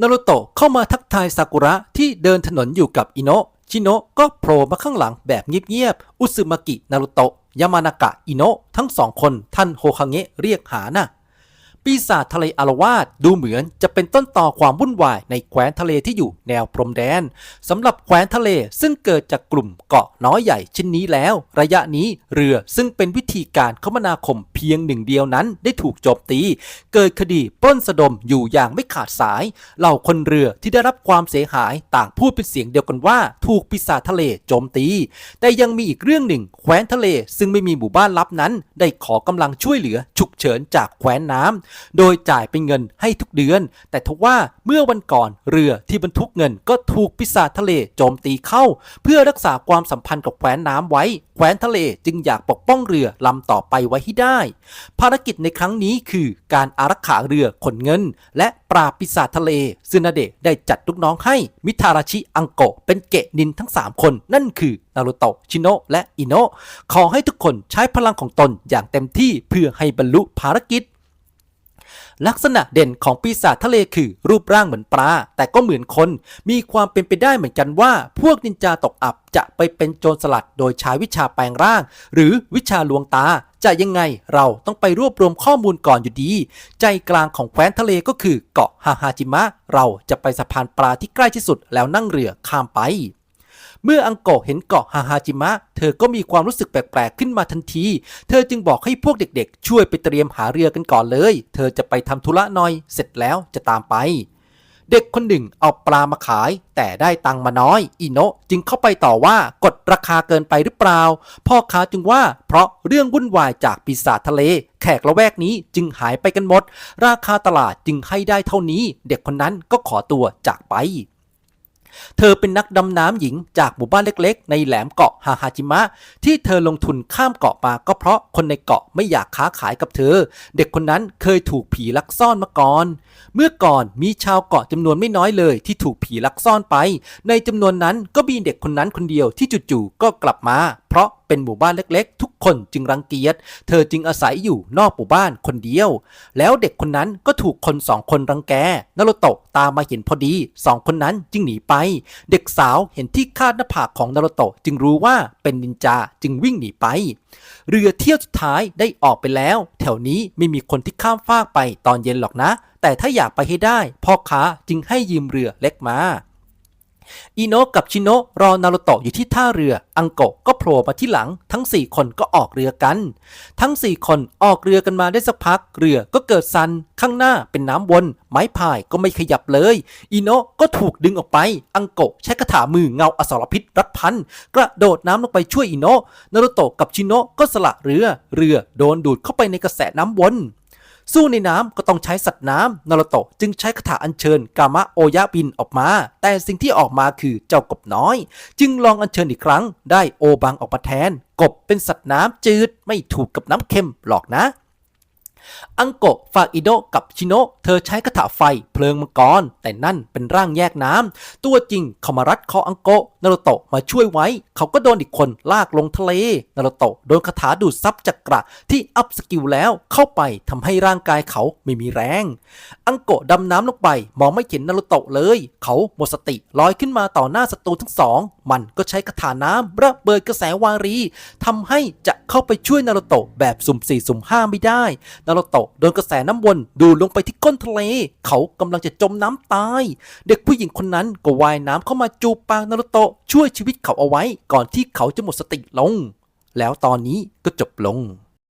นารุโตะเข้ามาทักทายซากุระที่เดินถนนอยู่กับอิโนะชิโนะก็โผล่มาข้างหลังแบบเงียบๆอุซึมากินารุโตะยามานากะอิโนะทั้งสองคนท่านโฮคาเงะเรียกหาน่ะ ปีศาจทะเลอารวาสดูเหมือนจะเป็นต้นต่อความวุ่นวายในแคว้นทะเลที่อยู่แนวพรมแดนสำหรับแคว้นทะเลซึ่งเกิดจากกลุ่มเกาะน้อยใหญ่เช่นนี้แล้ว ระยะนี้เรือซึ่งเป็นวิธีการคมนาคมเพียงหนึ่งเดียวนั้นได้ถูกโจมตี เกิดคดีปล้นสะดมอยู่อย่างไม่ขาดสาย เหล่าคนเรือที่ได้รับความเสียหายต่างพูดเป็นเสียงเดียวกันว่า ถูกปีศาจทะเลโจมตี แต่ยังมีอีกเรื่องหนึ่งแคว้นทะเลซึ่งไม่มีหมู่บ้านลับนั้น ได้ขอกำลังช่วยเหลือฉุกเฉินจากแคว้นน้ำโดยจ่ายเป็นเงินให้ทุกเดือน แต่ทว่าเมื่อวันก่อนเรือที่บรรทุกเงินก็ถูกปีศาจทะเลโจมตีเข้า เพื่อรักษาความสัมพันธ์กับแคว้นน้ำไว้ แคว้นทะเลจึงอยากปกป้องเรือลำต่อไปไว้ให้ได้ ภารกิจในครั้งนี้คือการอารักขาเรือขนเงิน และปราบปีศาจทะเลซึนาเดะได้จัดลูกน้องให้มิทาราชิอังโกเป็นเกะนินทั้ง 3 คน นั่นคือนารุโตะชิโนะและอิโนะขอให้ทุกคนใช้พลังของตนอย่างเต็มที่เพื่อให้บรรลุภารกิจ ลักษณะเด่นของปีศาจทะเลคือรูปร่างเหมือนปลาแต่ก็เหมือนคน มีความเป็นไปได้เหมือนกันว่า พวกนินจาตกอับจะไปเป็นโจรสลัดโดยใช้วิชาแปลงร่าง หรือวิชาลวงตาจะยังไงเราต้องไปรวบรวมข้อมูลก่อนอยู่ดี ใจกลางของแคว้นทะเลก็คือเกาะฮาฮาจิมะ เราจะไปสะพานปลาที่ใกล้ที่สุดแล้วนั่งเรือข้ามไป เมื่ออังโกะเห็นเกาะฮาฮาจิมะ เธอก็มีความรู้สึกแปลกๆขึ้นมาทันที เธอจึงบอกให้พวกเด็กๆ ช่วยไปเตรียมหาเรือกันก่อนเลย เธอจะไปทำธุระหน่อย เสร็จแล้วจะตามไป เด็กคนหนึ่งเอาปลามาขาย แต่ได้ตังมาน้อย อิโนะจึงเข้าไปต่อว่ากดราคาเกินไปหรือเปล่า พ่อค้าจึงว่าเพราะเรื่องวุ่นวายจากปีศาจทะเล แขกละแวกนี้จึงหายไปกันหมด ราคาตลาดจึงให้ได้เท่านี้ เด็กคนนั้นก็ขอตัวจากไป เธอเป็นนักดำน้ำหญิงจากหมู่บ้านเล็กๆ ในแหลมเกาะฮาฮาจิมะ ที่เธอลงทุนข้ามเกาะมาก็เพราะคนในเกาะไม่อยากค้าขายกับเธอ เด็กคนนั้นเคยถูกผีลักซ่อนมาก่อน เมื่อก่อนมีชาวเกาะจำนวนไม่น้อยเลย ที่ถูกผีลักซ่อนไป ในจำนวนนั้นก็มีเด็กคนนั้นคนเดียวที่จู่ๆก็กลับมา เพราะเป็นหมู่บ้านเล็กๆ ทุกคนจึงรังเกียจ เธอจึงอาศัยอยู่นอกหมู่บ้านคนเดียว แล้วเด็กคนนั้นก็ถูกคนสองคนรังแกนารุโตะตามมาเห็นพอดีสองคนนั้นจึงหนีไป เด็กสาวเห็นที่คาดหน้าผากของนารุโตะจึงรู้ว่าเป็นนินจาจึงวิ่งหนีไป เรือเที่ยวสุดท้ายได้ออกไปแล้ว แถวนี้ไม่มีคนที่ข้ามฟากไปตอนเย็นหรอกนะ แต่ถ้าอยากไปให้ได้พ่อค้าจึงให้ยืมเรือเล็กมา อิโนะกับชิโนะรอนารุโตะอยู่ที่ท่าเรือ อังโกะก็โผล่มาที่หลัง ทั้ง 4 คนก็ออกเรือกัน ทั้ง 4 คนออกเรือกันมาได้สักพัก เรือก็เกิดซัน ข้างหน้าเป็นน้ำวน ไม้พายก็ไม่ขยับเลยอิโนะก็ถูกดึงออกไป อังโกะใช้คาถามือเงาอสรพิษรัดพัน กระโดดน้ำลงไปช่วยอิโนะนารุโตะกับชิโนะก็สละเรือ เรือโดนดูดเข้าไปในกระแสน้ำวน สู้ในน้ำก็ต้องใช้สัตว์น้ำนารุโตะจึงใช้คาถาอัญเชิญกามะโอยะบินออกมา แต่สิ่งที่ออกมาคือเจ้ากบน้อย จึงลองอัญเชิญอีกครั้ง ได้โอบังออกมาแทน กบเป็นสัตว์น้ำจืดไม่ถูกกับน้ำเค็มหรอกนะ อังโกะฝากอิโนะกับชิโนะเธอใช้คาถาไฟเพลิงมังกร แต่นั่นเป็นร่างแยกน้ำตัวจริงเขามารัดคออังโกะนารุโตะมาช่วยไว้ เขาก็โดนอีกคนลากลงทะเลนารุโตะโดนคาถาดูดซับจักระที่อัพสกิลแล้วเข้าไปทำให้ร่างกายเขาไม่มีแรง อังโกะดำน้ำลงไปมองไม่เห็นนารุโตะเลย เขาหมดสติลอยขึ้นมาต่อหน้าศัตรูทั้งสอง มันก็ใช้คาถาน้ำระเบิดกระแสวารีทำให้จะเข้าไปช่วยนารุโตะแบบสุ่มสี่สุ่มห้าไม่ได้นารุโตะโดนกระแสน้ำวนดูลงไปที่ก้นทะเล เขากำลังจะจมน้ำตาย เด็กผู้หญิงคนนั้นก็ว่ายน้ำเข้ามาจูบปากนารุโตะช่วยชีวิตเขาเอาไว้ ก่อนที่เขาจะหมดสติลง แล้วตอนนี้ก็จบลง